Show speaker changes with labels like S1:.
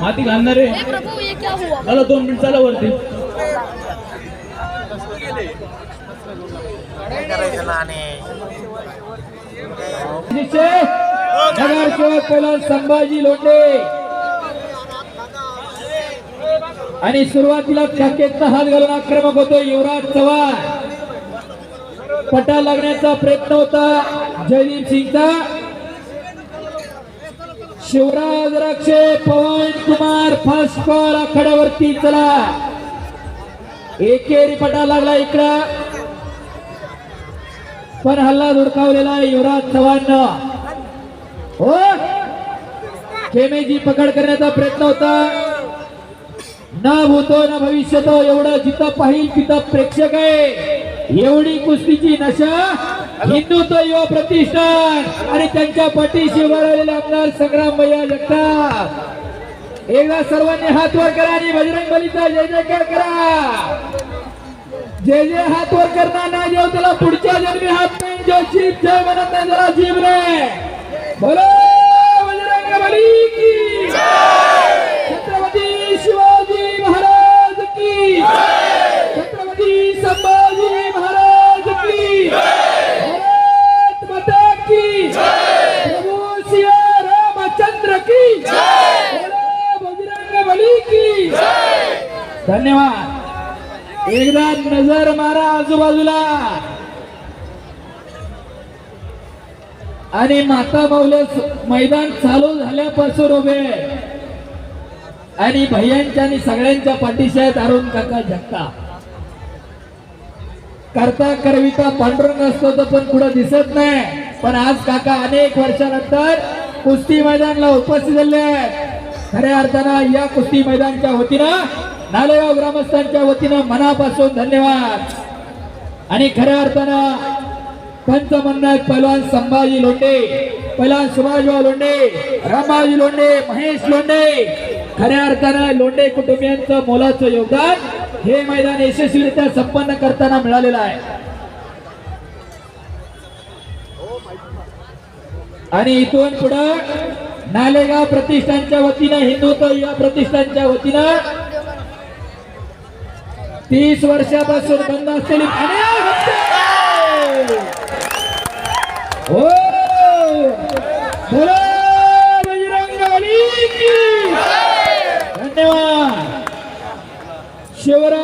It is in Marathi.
S1: माती घालणारे
S2: हे प्रभू ये क्या हुआ?
S1: चला दोन मिनिट चला वरती.
S3: नगरसेवक पहिला संभाजी लोंढे आणि सुरुवातीला छाकेचा हात घालून आक्रमक होतो युवराज चव्हाण. पटा लागण्याचा प्रयत्न होता जयदीप सिंगचा. शिवराज राक्षे पवन कुमार फर्स्ट बॉल आखाड्यावरती चला. एकेरी पटा लागला इकडं. पण हल्ला धुडकावलेला आहे युवराज चव्हाण. हो? खेमेची पकड करण्याचा प्रयत्न होता. ना होतो ना भविष्य भविष्यतो एवढं जिथं पाहिल तिथं प्रेक्षक आहे. एवढी कुस्तीची नशा हिंदुत्व युवा प्रतिष्ठान आणि त्यांच्या पाठीशी उभारलेले आमदार संग्राम भैया जगताप. एकदा सर्वांनी हात वर करा आणि बजरंग बलीचा जय जयकार करा. जे जे हात वर करणार नाही जेव्हा त्याला पुढच्या जन्मी हात नाही. जो जीभ जय म्हणत नाही जरा जीभ रे. बोलो. धन्यवाद. एकदा नजर मारा आजूबाजूला. आणि माता माऊले मैदान चालू झाल्यापासून उभे. आणि भैयांच्या आणि सगळ्यांच्या पाठीशी आहेत अरुण काका जगता. करता करविता पांडुरंग असतो तर पण पुढे दिसत नाही. पण आज काका अनेक वर्षानंतर कुस्ती मैदानला उपस्थित झाले खऱ्या अर्थानं या कुस्ती मैदानच्या वतीनं नालेगाव ग्रामस्थांच्या वतीनं मनापासून धन्यवाद. आणि खऱ्या अर्थानं पंचमन्नाथ पहिलवान संभाजी लोंडे पहिलवान सुभाषभाऊ लोंडे रामाजी लोंडे महेश लोंडे खऱ्या अर्थानं लोंडे कुटुंबियांचं मोलाचं योगदान हे मैदान यशस्वीरित्या संपन्न करताना मिळालेलं आहे. आणि इथून पुढं नालेगाव प्रतिष्ठानच्या वतीनं हिंदुत्व या प्रतिष्ठानच्या वतीनं तीस वर्षापासून बंद असलेली हो! धन्यवाद! शिवराज